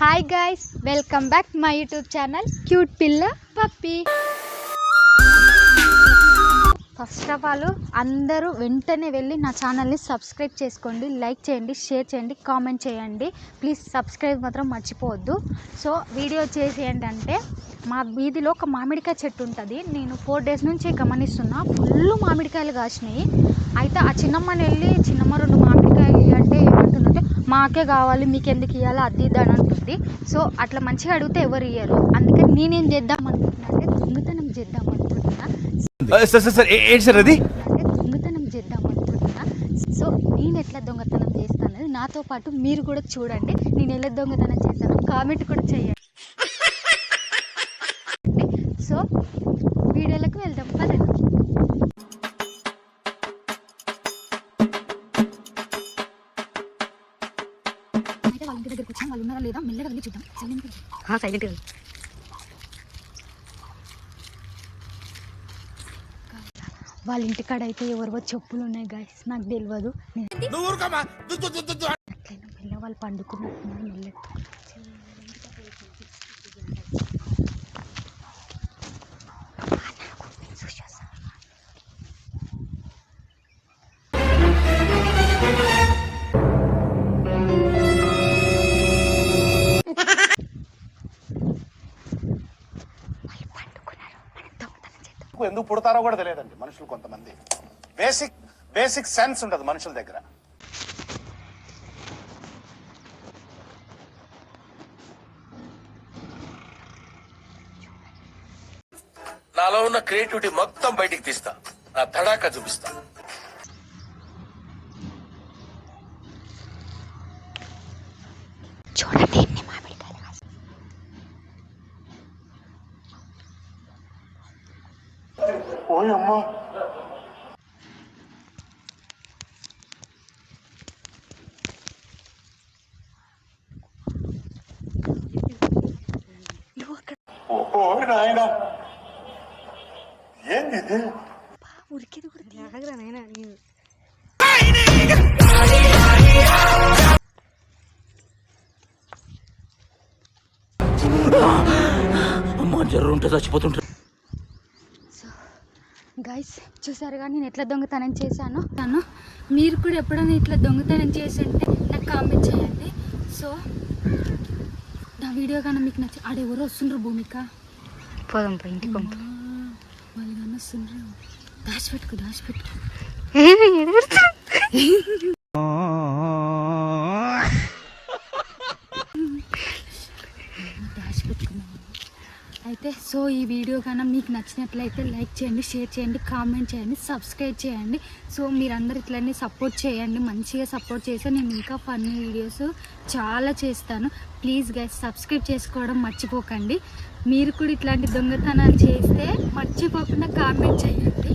Hi guys welcome back my YouTube channel cute పిల్ల పప్పి first of all అందరూ వెంటనే వెళ్ళి నా ఛానల్ని సబ్స్క్రైబ్ చేసుకోండి లైక్ చేయండి షేర్ చేయండి కామెంట్ చేయండి. ప్లీజ్ సబ్స్క్రైబ్ మాత్రం మర్చిపోవద్దు. సో వీడియో చేసి ఏంటంటే మా వీధిలో ఒక మామిడికాయ చెట్టు ఉంటుంది. నేను ఫోర్ డేస్ నుంచి గమనిస్తున్నా. ఫుల్ మామిడికాయలు కాసినాయి. అయితే ఆ చిన్నమ్మని వెళ్ళి చిన్నమ్మ రెండు మామిడి మాకే కావాలి మీకు ఎందుకు ఇవ్వాలి అది ఇది అని అంటుంది. సో అట్లా మంచిగా అడిగితే ఎవరు ఇయ్యరు. అందుకని నేనేం చేద్దాం అనుకుంటున్నా అంటే దొంగతనం చేద్దాం అనుకుంటున్నా. సార్ సార్ సార్ ఏ- ఏంటి సార్ అది? అంటే దొంగతనం చేద్దాం అనుకుంటున్నా. సో నేను ఎట్లా దొంగతనం చేస్తానని నాతో పాటు మీరు కూడా చూడండి. నేను ఎలా దొంగతనం చేస్తాను కామెంట్ కూడా చేయండి. వాళ్ళ ఇంటి దగ్గరికి వచ్చాం వాళ్ళు ఉన్నారా లేదా మెల్లగా వెళ్ళి చూద్దాం. సైలెంట్గా వాళ్ళ. ఇంటికాడ అయితే ఎవరివో చెప్పులు ఉన్నాయి గాయస్ నాకు తెలియదు మెల్ల వాళ్ళు పండుకున్నట్టున్నారు మెల్ల ఎందుకు పుడతారో కూడా తెలియదండి మనుషులు కొంతమంది. బేసిక్ బేసిక్ సెన్స్ ఉండదు మనుషుల దగ్గర. నాలో ఉన్న క్రియేటివిటీ మొత్తం బయటికి తీస్తా. నా తడాక చూపిస్తా. చూడండి. ఓయమ్మ అమ్మా నువ్వు నాయన ఏంది ఇది ఉరికేది కూడా ఆగరా నేను ఉంటే చచ్చిపోతుంటారు గైస్ చూసారుగా నేను ఎట్లా దొంగతనం చేశాను? తను మీరు కూడా ఎప్పుడైనా ఇట్లా దొంగతనం చేసి ఉంటే నాకు కామెంట్ చేయండి. సో నా వీడియో కానీ మీకు నచ్చి ఆడెవరు వస్తుండ్రు భూమిక? పోదాం పో ఇంటికి వాళ్ళు కానీ వస్తుండ్రు? దాచిపెట్టుకు దాచిపెట్టుకు. అయితే సో ఈ వీడియో కన్నా మీకు నచ్చినట్లయితే లైక్ చేయండి షేర్ చేయండి కామెంట్ చేయండి సబ్స్క్రైబ్ చేయండి. సో మీరందరు ఇట్లనే సపోర్ట్ చేయండి మంచిగా సపోర్ట్ చేస్తే నేను ఇంకా ఫన్నీ వీడియోస్ చాలా చేస్తాను. ప్లీజ్ గైస్ సబ్స్క్రైబ్ చేసుకోవడం మర్చిపోకండి. మీరు కూడా ఇట్లాంటి దొంగతనాలు చేస్తే మర్చిపోకుండా కామెంట్ చేయండి.